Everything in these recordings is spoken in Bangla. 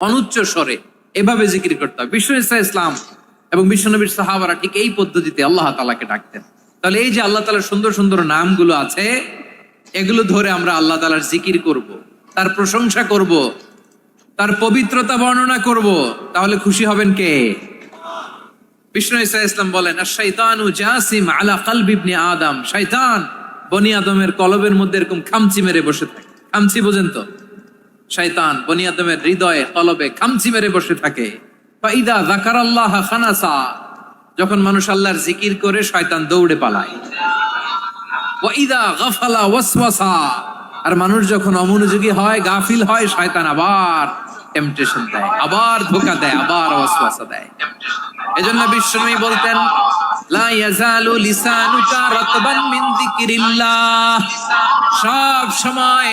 অনুচ্চ স্বরে এভাবে জিকির করতে হবে বিশ্ব ইসা ইসলাম এবং বিশ্বনবীর সাহাবারা ঠিক এই পদ্ধতিতে আল্লাহ তালাকে ডাকতেন তাহলে এই যে আল্লাহ তালার সুন্দর সুন্দর নামগুলো আছে, এগুলো ধরে আমরা আল্লাহ তালার জিকির করব। তার প্রশংসা করব। তার পবিত্রতা বর্ণনা করব। তাহলে খুশি হবেন কে বিষ্ণু ইসা ইসলাম বলেন শৈতানু জাসিম আলা কালবিবনি আদম শৈতান বনি আদমের কলবের মধ্যে এরকম খামচি মেরে বসে থাকে খামচি বোঝেন তো শয়তান বনি আদমের হৃদয়ে, কলবে খামচি মেরে বসে থাকে। ফাইদা জাকার আল্লাহ খানাসা, যখন মানুষ আল্লাহর জিকির করে, শয়তান দৌড়ে পালায়। ওয়াইদা গাফালা ওয়াসওয়াসা, আর মানুষ যখন অমনোযোগী হয়, গাফিল হয়, শয়তান আবার টেম্পটেশন দেয়, আবার ধোকা দেয়, আবার ওয়াসওয়াসা দেয়। এজন্য বিশ্বনবী বলতেন, লা ইয়াজালু লিসানুকা রাতবান মিন যিকরিল্লাহ। সব সময়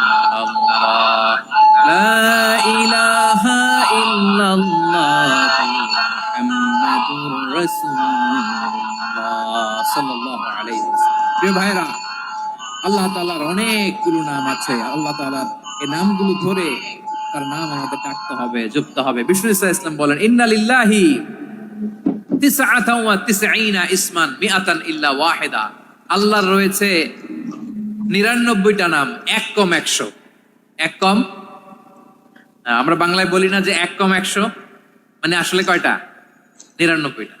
আল্লাহ তাআলার অনেকগুলো নাম আছে। আল্লাহ এই নামগুলো ধরে তার নাম আমাদের ডাকতে হবে হবে। বিষ্ণু ইসলাম বলেন আল্লাহর রয়েছে নিরানব্বইটা নাম, এক কম একশো। এক কম? আমরা বাংলায় বলি না যে এক কম একশো মানে আসলে কয়টা? নিরানব্বইটা।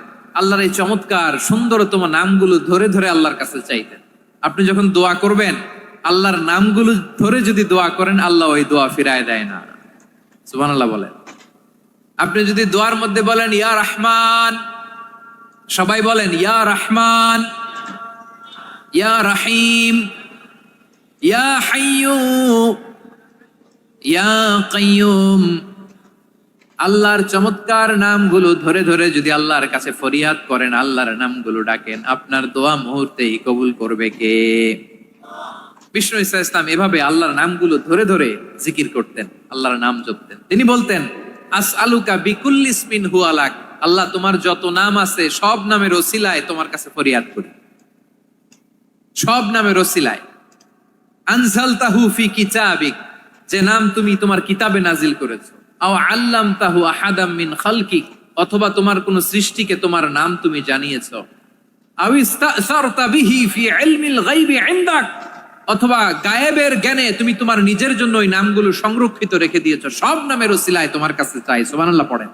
আল্লাহর এই চমৎকার, সুন্দরতম নামগুলো ধরে ধরে আল্লাহর কাছে চাইতেন। আপনি যখন দোয়া করবেন, আল্লাহর নামগুলো ধরে যদি দোয়া করেন, আল্লাহ ওই দোয়া ফিরায় দেয় না। সুবহানাল্লাহ বলেন। আপনি যদি দোয়ার মধ্যে বলেন, ইয়া রহমান সবাই বলেন, ইয়া রহমান ইয়া রাহিম ইয়া হাইয়ু ইয়া কাইয়ুম আল্লাহর চমৎকার নামগুলো ধরে ধরে যদি আল্লাহর কাছে ফরিয়াদ করেন, আল্লাহর নামগুলো ডাকেন, আপনার দোয়া মুহূর্তেই কবুল করবে কে? বিষ্ণু ইসা ইসলাম এভাবে আল্লাহর নামগুলো ধরে ধরে জিকির করতেন, আল্লাহর নাম জপতেন। তিনি বলতেন আস আলুকা বিকুল্লিসমিন হুয়ালাক আল্লাহ তোমার যত নাম আছে, সব নামের ওসিলায় তোমার কাছে ফরিয়াদ করি। সব নামের ওসিলায়। আনজাল তাহু ফি কিতাবিক। যে নাম তুমি তোমার কিতাবে নাজিল করেছ। আল্লাম তাহু আহাদাম মিন খালকি, অথবা তোমার কোন সৃষ্টিকে তোমার নাম তুমি জানিয়েছ। আও ইস্তাসারতা বিহি ফি ইলমিল গায়বি ইনদাক, অথবা গায়েবের জ্ঞানে তুমি তোমার নিজের জন্য ওই নামগুলো সংরক্ষিত রেখে দিয়েছ। সব নামের সিলাই তোমার কাছে চাই। সুবহানাল্লাহ পড়েন।